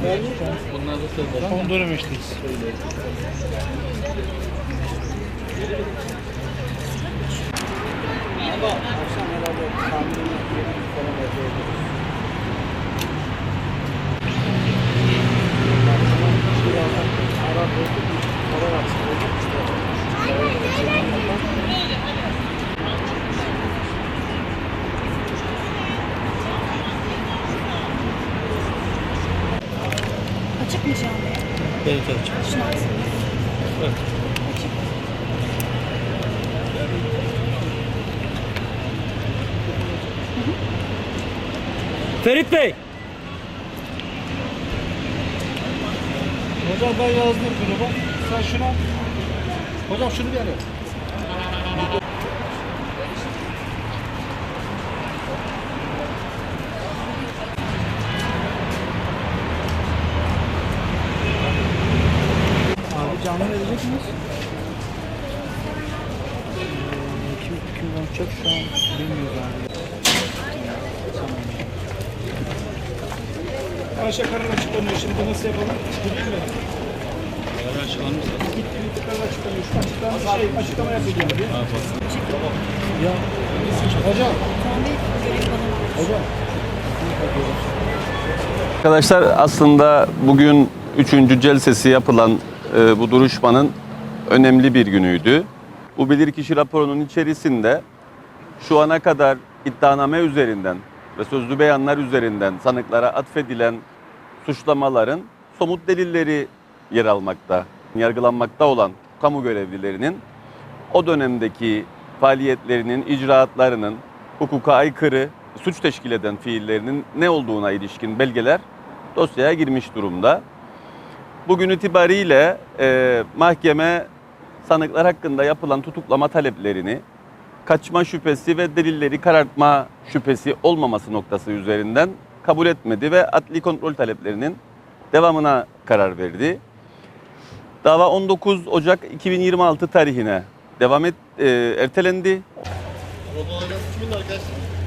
Bunlar da sözler. Son dönem işteyiz. Akşam herhalde tahminini falan yapıyoruz. Açık mı canlı? Evet evet. Şunu açsın. Evet. Açık. Ferit Bey. Hocam ben yazdım gruba. Sen şuna. Hocam şunu bir ara. Ee, Kim, kim konuşacak şu an bilmiyoruz abi. Ayşe karar açıklanıyor şimdi nasıl yapalım? Gidiyor mu? Karar açıklanmış. Gitti gitti karar açıklanıyor. Şu açıklanmış şey açıklama yapacağım diye. Ya hocam. Tamam bir bana var. Hocam. Arkadaşlar aslında bugün üçüncü celsesi yapılan e, bu duruşmanın önemli bir günüydü. Bu bilirkişi raporunun içerisinde şu ana kadar iddianame üzerinden ve sözlü beyanlar üzerinden sanıklara atfedilen suçlamaların somut delilleri yer almakta. Yargılanmakta olan kamu görevlilerinin o dönemdeki faaliyetlerinin, icraatlarının hukuka aykırı, suç teşkil eden fiillerinin ne olduğuna ilişkin belgeler dosyaya girmiş durumda. Bugün itibariyle e, mahkeme sanıklar hakkında yapılan tutuklama taleplerini kaçma şüphesi ve delilleri karartma şüphesi olmaması noktası üzerinden kabul etmedi ve adli kontrol taleplerinin devamına karar verdi. Dava 19 Ocak 2026 tarihine devam et, e, ertelendi. Rodolayla kimin arkadaşlar?